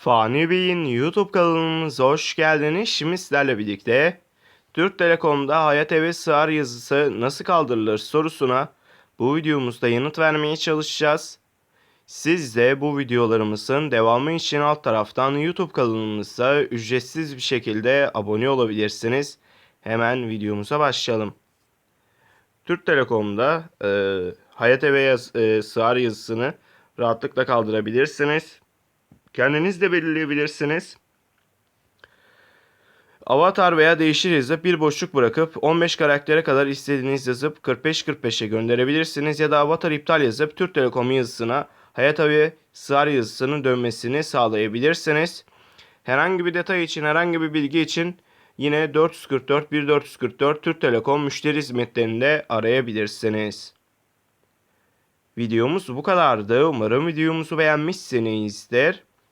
Fani Bey'in YouTube kanalımıza hoş geldiniz. Şimdi sizlerle birlikte Türk Telekom'da Hayat Eve Sığar yazısı nasıl kaldırılır sorusuna bu videomuzda yanıt vermeye çalışacağız. Siz de bu videolarımızın devamı için alt taraftan YouTube kanalımıza ücretsiz bir şekilde abone olabilirsiniz. Hemen videomuza başlayalım. Türk Telekom'da e, Hayat Eve yaz, e, Sığar yazısını rahatlıkla kaldırabilirsiniz. Kendiniz de belirleyebilirsiniz. Avatar veya değişir yazıp bir boşluk bırakıp 15 karaktere kadar istediğiniz yazıp 45-45'e gönderebilirsiniz ya da avatar iptal yazıp Türk Telekom yazısına Hayat Avi sığar yazısının dönmesini sağlayabilirsiniz. Herhangi bir detay için, herhangi bir bilgi için yine 444 1444 Türk Telekom müşteri hizmetlerinde arayabilirsiniz. Videomuz bu kadardı. Umarım videomuzu beğenmişsinizdir.